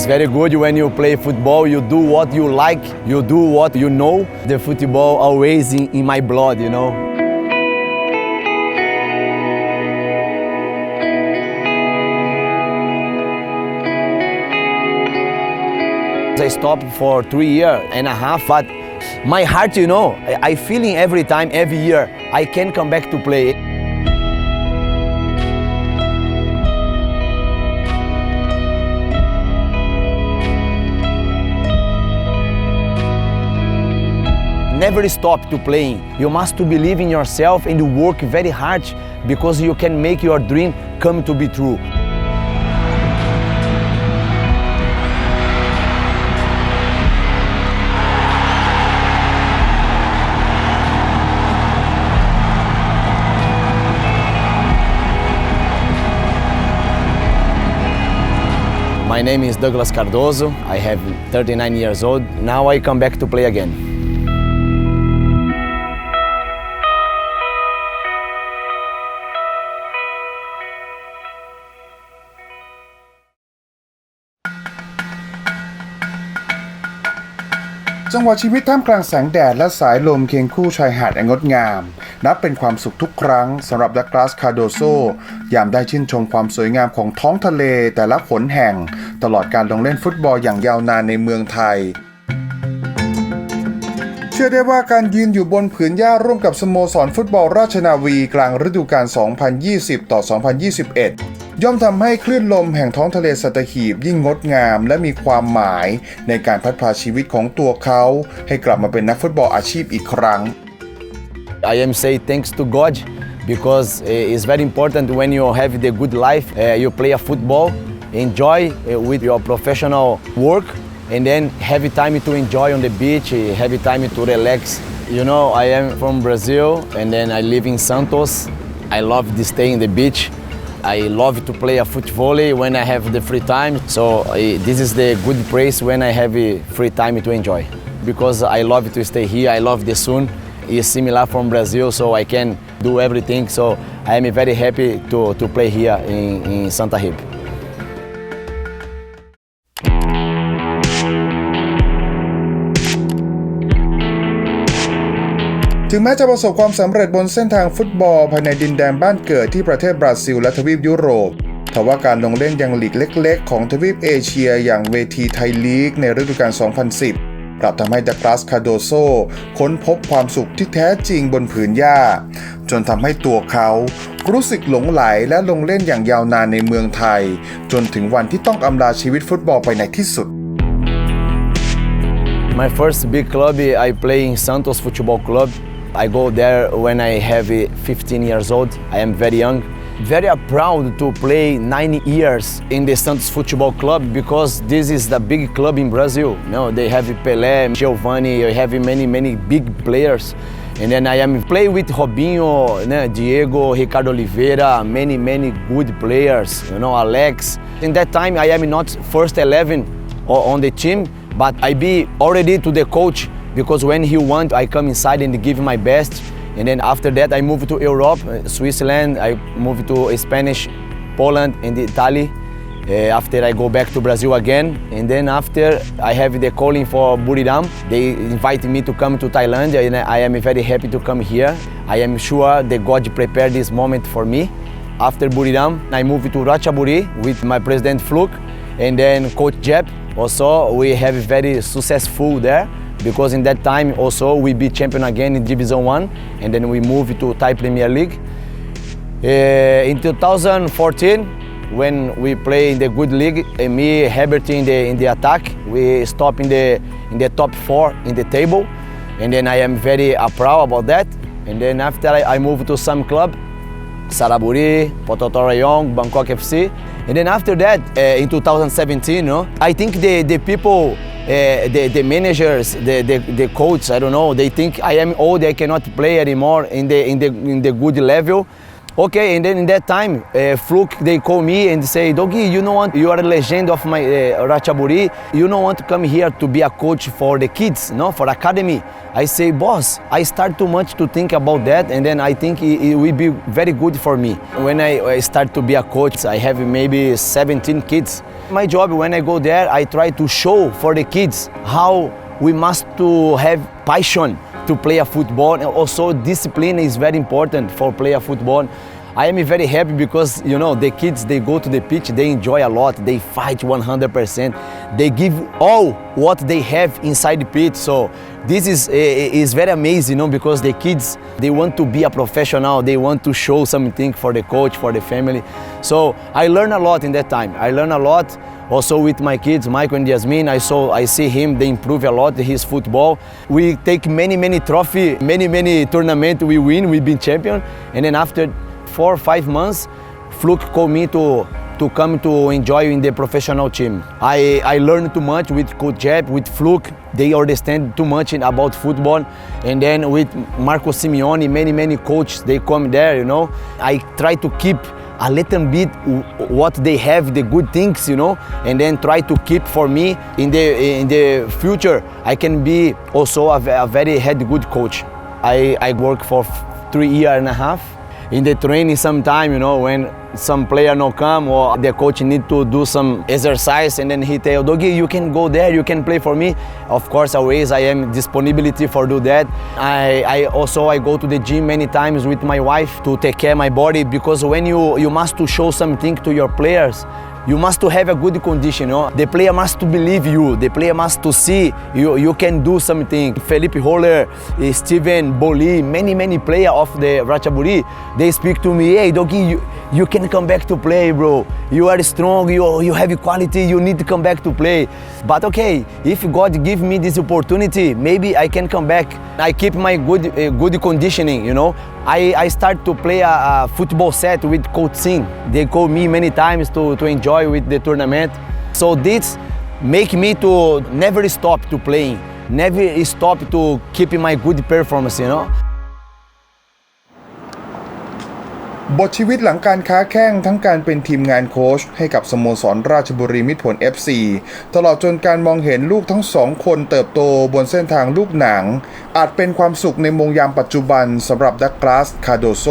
is very good when you play football. You do what you like, you do what you know. The football always in, in my blood, you know. I stopped for three years and a half, but my heart, you know, I I feeling every time, every year, I can come back to play. Never stop to playing. You must to believe in yourself and work very hard because you can make your dream come to be true. My name is Douglas Cardoso. I have 39 years old. Now I come back to play again. จังหวะชีวิตท่ามกลางแสงแดดและสายลมเคียงคู่ชายหาดอันงดงาม นับเป็นความสุขทุกครั้งสำหรับดักลาสคาโดโซยามได้ชื่นชมความสวยงามของท้องทะเลแต่ละขนแห่ง ตลอดการลงเล่นฟุตบอลอย่างยาวนานในเมืองไทย เชื่อได้ว่าการยืนอยู่บนผืนหญ้าร่วมกับสโมสรฟุตบอลราชนาวีกลางฤดูกาล 2020 ต่อ 2021 ย่อมทำให้คลื่นลมแห่งท้องทะเลสัตหีบยิ่งงดงาม และมีความหมายในการพัฒนาชีวิตของตัวเขา ให้กลับมาเป็นนักฟุตบอลอาชีพอีกครั้ง I am say thanks to God because it's very important when you have the good life, uh, you play a football, enjoy with your professional work, and then have time to enjoy on the beach have time to relax. You know, I am from Brazil and then I live in Santos. I love to stay in the beach. I love to play a foot volley when I have the free time. So this is the good place when I have uh, free time to enjoy. Because I love to stay here. I love the sun. It's similar from Brazil, so I can do everything. So I am very happy to, to play here in, in Santa Rib. ถึงแม้จะประสบความสำเร็จบนเส้นทางฟุตบอลภายในดินแดนบ้านเกิดที่ประเทศบราซิลและทวีปยุโรปทว่าการลงเล่นยังลีกเล็ก ๆ ของทวีปเอเชียอย่างเวทีไทยลีกในฤดูกาล 2010 กลับทำให้ดักลาสคาโดโซค้นพบความสุขที่แท้จริงบนผืนหญ้า จนทำให้ตัวเขารู้สึกหลงไหลและลงเล่นอย่างยาวนานในเมืองไทย จนถึงวันที่ต้องอำลาชีวิตฟุตบอลไปในที่สุด My first big club, I play in Santos Football Club. I go there when I have uh, 15 years old. I am very young. Very proud to play nine years in the Santos Football Club because this is the big club in Brazil. You know, they have Pelé, Giovanni, they have many, many big players. And then I am play with Robinho, né, Diego, Ricardo Oliveira, many, many good players. You know, Alex. In that time, I am not first 11 on the team, but I be already to the coach because when he want, I come inside and give my best. And then after that, I move to Europe, uh, Switzerland. I move to Spanish, Poland, and Italy. Uh, after I go back to Brazil again, and then after I have the calling for Buriram, they invite me to come to Thailand, and I am very happy to come here. I am sure that God prepared this moment for me. After Buriram, I moved to Ratchaburi with my president Fluk, and then Coach Jeb. Also, we have very successful there because in that time also we be champion again in Division One, and then we move to Thai Premier League. Uh, in 2014, when we play in the good league, uh, me, Herbert in the in the attack, we stop in the in the top four in the table, and then I am very uh, proud about that. And then after I, I moved to some club, Saraburi, Pototo Rayong, Bangkok FC. And then after that, uh, in 2017, no, I think the, the people, uh, the, the managers, the, the, the coach, I don't know, they think I am old, I cannot play anymore in the, in the, in the good level. Okay, and then in that time, uh, Fluke, they call me and say, Doggy, you know what? You are a legend of my uh, Ratchaburi. You don't want to come here to be a coach for the kids, no, for academy. I say, boss, I start too much to think about that, and then I think it, it will be very good for me. When I, I start to be a coach, I have maybe 17 kids. My job, when I go there, I try to show for the kids how we must to have passion to play a football. And also discipline is very important for play a football. I am very happy because you know the kids they go to the pitch, they enjoy a lot, they fight 100%, they give all what they have inside the pitch. So this is eh, eh, is very amazing, you know, because the kids they want to be a professional, they want to show something for the coach, for the family. So I learned a lot in that time. I learned a lot also with my kids, Michael and Yasmin. I saw I see him, they improve a lot his football. We take many many trophy, many many tournament we win, we been champion, and then after four or five months, Fluke called me to to come to enjoy in the professional team. I, I learned too much with Coach Jeb, with Fluke. They understand too much in, about football. And then with Marco Simeone, many, many coaches, they come there, you know. I try to keep a little bit what they have, the good things, you know, and then try to keep for me in the, in the future. I can be also a, a very head good coach. I, I work for three year and a half in the training sometime, you know, when some player no come or the coach need to do some exercise and then he tell Doggy you can go there you can play for me. Of course always I am disponibility for do that. I, I also I go to the gym many times with my wife to take care my body because when you you must to show something to your players you must to have a good condition. You know? The player must to believe you. The player must to see you, you can do something. Felipe Holler, Steven Boli, many, many players of the Ratchaburi, they speak to me, hey, Doggy, you, you can come back to play, bro. You are strong, you, you have quality, you need to come back to play. But okay, if God give me this opportunity, maybe I can come back. I keep my good, uh, good conditioning, you know. I, I start to play a, a football set with Coach Singh. They call me many times to, to enjoy with the tournament. So this make me to never stop to playing, never stop to keep my good performance, you know. บทชีวิตหลังการค้าแข้งทั้งการเป็นทีมงานโค้ชให้กับสโมสรราชบุรีมิตรผล FC ตลอดจนการมองเห็นลูกทั้งสองคนเติบโตบนเส้นทางลูกหนัง อาจเป็นความสุขในมงยามปัจจุบันสำหรับดักลาสคาโดโซ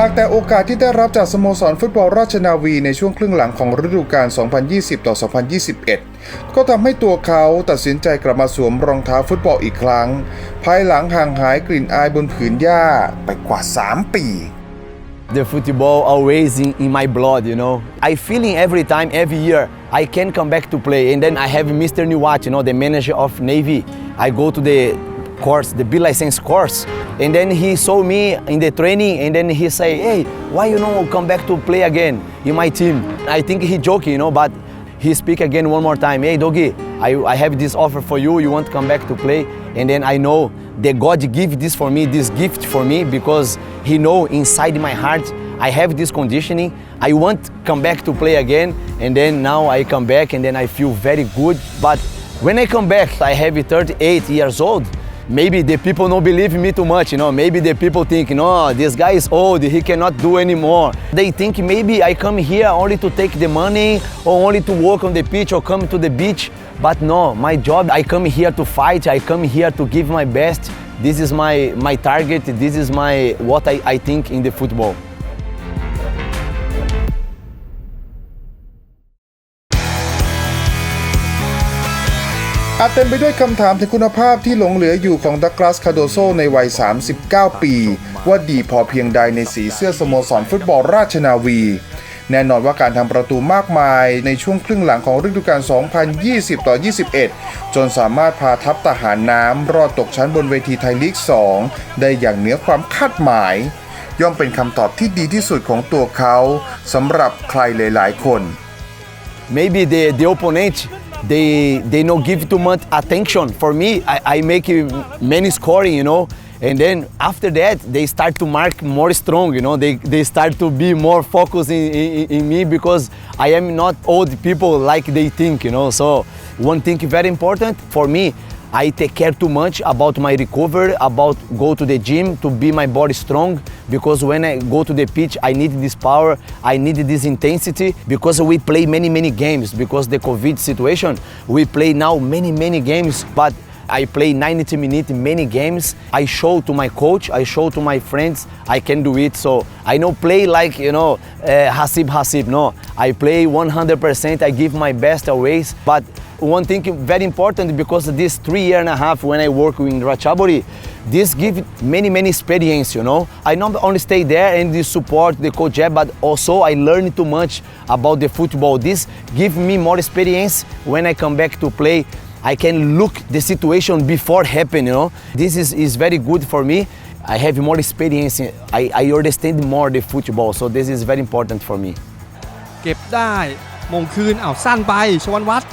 หากแต่โอกาสที่ได้รับจากสโมสรฟุตบอลราชนาวีในช่วงครึ่งหลังของฤดูกาล 2020 ต่อ 2021 ก็ทำให้ตัวเขาตัดสินใจกลับมาสวมรองเท้าฟุตบอลอีกครั้ง ภายหลังห่างหายกลิ่นอายบนผืนหญ้าไปกว่า 3 ปี The football always in, in my blood, you know. I feeling every time, every year, I can come back to play. And then I have Mr. Niwat, you know, the manager of Navy. I go to the course, the B license course. And then he saw me in the training and then he say, hey, why you know come back to play again in my team? I think he joking, you know, but he speak again one more time. Hey, Doggy, I, I have this offer for you. You want to come back to play? And then I know that God give this for me, this gift for me, because He know inside my heart I have this conditioning. I want come back to play again. And then now I come back and then I feel very good. But when I come back, I have 38 years old. Maybe the people don't believe me too much, you know. Maybe the people think, no, this guy is old, he cannot do anymore. They think maybe I come here only to take the money or only to work on the pitch or come to the beach. But no, my job, I come here to fight, I come here to give my best. This is my, my target, this is my what I, I think in the football. อาจเต็มไปด้วยคำถามถึงคุณภาพที่หลงเหลืออยู่ของดักลาสคาโดโซในวัย 39 ปี ว่าดีพอเพียงใดในสีเสื้อสโมสรฟุตบอลราชนาวี แน่นอนว่าการทำประตูมากมายในช่วงครึ่งหลังของฤดูกาล 2020 ต่อ 21 จนสามารถพาทัพทหารน้ำรอดตกชั้นบนเวทีไทยลีก 2 ได้อย่างเหนือความคาดหมาย ย่อมเป็นคำตอบที่ดีที่สุดของตัวเขาสำหรับใครหลาย ๆ คน maybe the, the opponent they they not give too much attention. For me I, I make many scoring you know? And then after that they start to mark more strong you know? They, they start to be more focused in, in, in me because I am not old people like they think you know? So one thing very important for me I take care too much about my recovery, about go to the gym to be my body strong. Because when I go to the pitch, I need this power, I need this intensity. Because we play many many games. Because the COVID situation, we play now many many games. But I play 90 minutes many games. I show to my coach, I show to my friends, I can do it. So I don't play like you know uh, Hasib Hasib. No, I play 100%. I give my best always. But one thing very important because this three year and a half when I work in Ratchaburi, this give many many experience. You know, I not only stay there and support the coach, Jeb, but also I learn too much about the football. This give me more experience when I come back to play. I can look the situation before happen, you know. This is, is very good for me. I have more experience. in- I, I understand more the football, so this is very important for me. เก็บได้มงคืนเอาสั้นไปชวันวัฒน์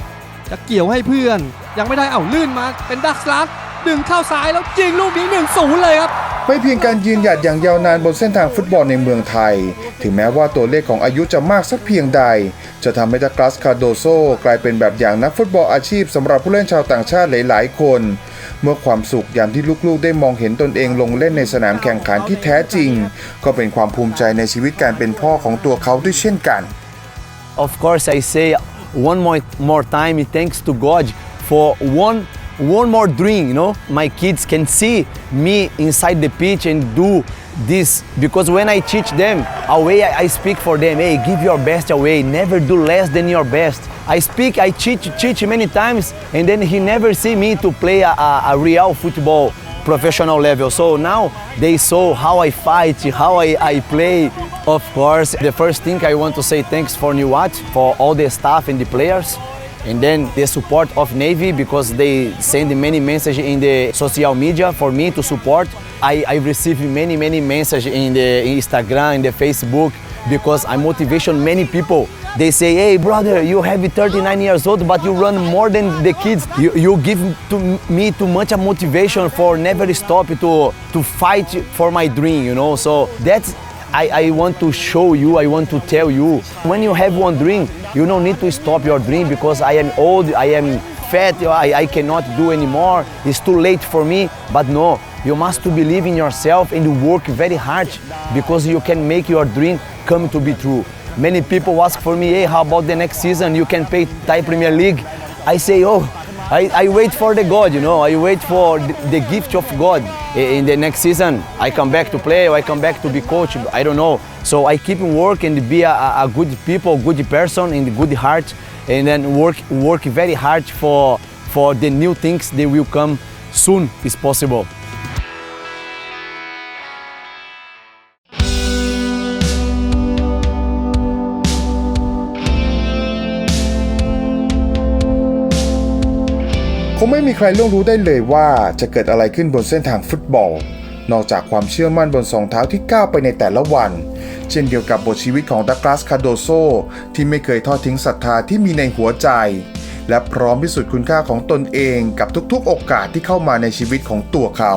จะเกี่ยวให้เพื่อน ยังไม่ได้เอาลื่นมาเป็นดักสลัดดึงเข้าซ้ายแล้วยิงลูกนี้1นศูนย์เลยครับ ไม่เพียงการยืนหยัดอย่างยาวนานบนเส้นทางฟุตบอลในเมืองไทย ถึงแม้ว่าตัวเลขของอายุจะมากสักเพียงใด จะทำให้ดักลาสคาโดโซกลายเป็นแบบอย่างนักฟุตบอลอาชีพสำหรับผู้เล่นชาวต่างชาติหลายๆ คน เมื่อความสุขยามที่ลูกๆ ได้มองเห็นตนเองลงเล่นในสนามแข่งขันที่แท้จริง ก็เป็นความภูมิใจในชีวิตการเป็นพ่อของตัวเขาด้วยเช่นกัน Of course, I say one more, more time, thanks to God for one one more dream. You know, my kids can see me inside the pitch and do this because when I teach them away, I, I speak for them. Hey, give your best away. Never do less than your best. I speak, I teach, teach many times, and then he never see me to play a, a, a real football professional level. So now they saw how I fight, how I, I play. Of course, the first thing I want to say thanks for Watch, for all the staff and the players. And then the support of Navy because they send many messages in the social media for me to support. I, I receive many, many messages in the Instagram, in the Facebook because I motivation many people. They say, hey brother, you have 39 years old, but you run more than the kids. You, you give to me too much motivation for never stop to, to fight for my dream, you know. So that's I, I want to show you, I want to tell you, when you have one dream, you don't need to stop your dream because I am old, I am fat, I, I cannot do anymore, it's too late for me. But no, you must to believe in yourself and work very hard because you can make your dream come to be true. Many people ask for me, hey, how about the next season? You can play Thai Premier League. I say, oh, I, I wait for the God, you know, I wait for the, the gift of God. In the next season, I come back to play or I come back to be coach, I don't know. So I keep work and be a, a good people, good person and good heart and then work work very hard for, for the new things that will come soon is possible. งไม่มีใครล่วงรู้ได้เลยว่าจะเกิดอะไรขึ้นบนเส้นทางฟุตบอล นอกจากความเชื่อมั่นบนสองเท้าที่ก้าวไปในแต่ละวัน เช่นเดียวกับบทชีวิตของดักลาสคาโดโซที่ไม่เคยทอดทิ้งศรัทธาที่มีในหัวใจ และพร้อมพิสูจน์คุณค่าของตนเองกับทุกๆ โอกาสที่เข้ามาในชีวิตของตัวเขา